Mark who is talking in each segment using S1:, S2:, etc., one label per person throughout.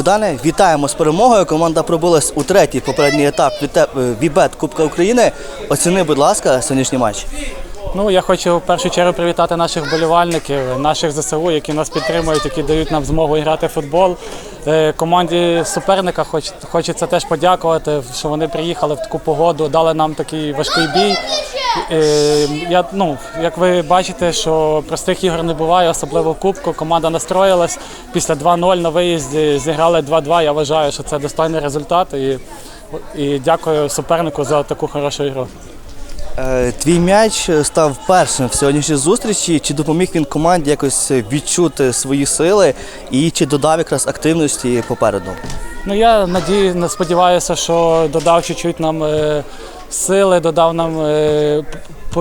S1: Богдане, вітаємо з перемогою. Команда пробилась у третій попередній етап е, Вібет Кубка України. Оціни, будь ласка, сьогоднішній матч.
S2: Ну, я хочу в першу чергу привітати наших вболівальників, наших ЗСУ, які нас підтримують, які дають нам змогу грати в футбол. Е, Команді суперника хоч, хочеться теж подякувати, що вони приїхали в таку погоду, дали нам такий важкий бій. Е, Я, ну, як ви бачите, що простих ігор не буває, особливо Кубку. Команда настроїлась після 2-0 на виїзді, зіграли 2-2. Я вважаю, що це достойний результат. І, і дякую супернику за таку хорошу ігру.
S1: Е, Твій м'яч став першим в сьогоднішній зустрічі. Чи допоміг він команді якось відчути свої сили і чи додав якраз активності попереду?
S2: Ну я надію, сподіваюся, що додав чуть-чуть нам е, сили, додав нам. Е,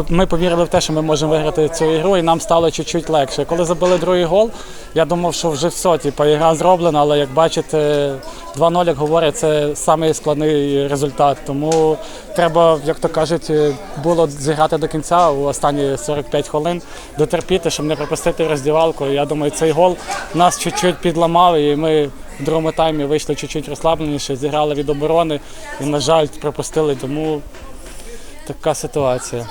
S2: ми повірили в те, що ми можемо виграти цю ігру, і нам стало чуть-чуть легше. Коли забили другий гол, я думав, що вже все, типу, ігра зроблена, але як бачите, 2-0, як говорять, це самий складний результат. Тому треба, як то кажуть, е, було зіграти до кінця у останні 45 хвилин, дотерпіти, щоб не пропустити роздівалку. Я думаю, цей гол нас чуть-чуть підламав, і ми в другому таймі вийшли чуть-чуть розслабленіше, зіграли від оборони і, на жаль, пропустили. Тому така ситуація.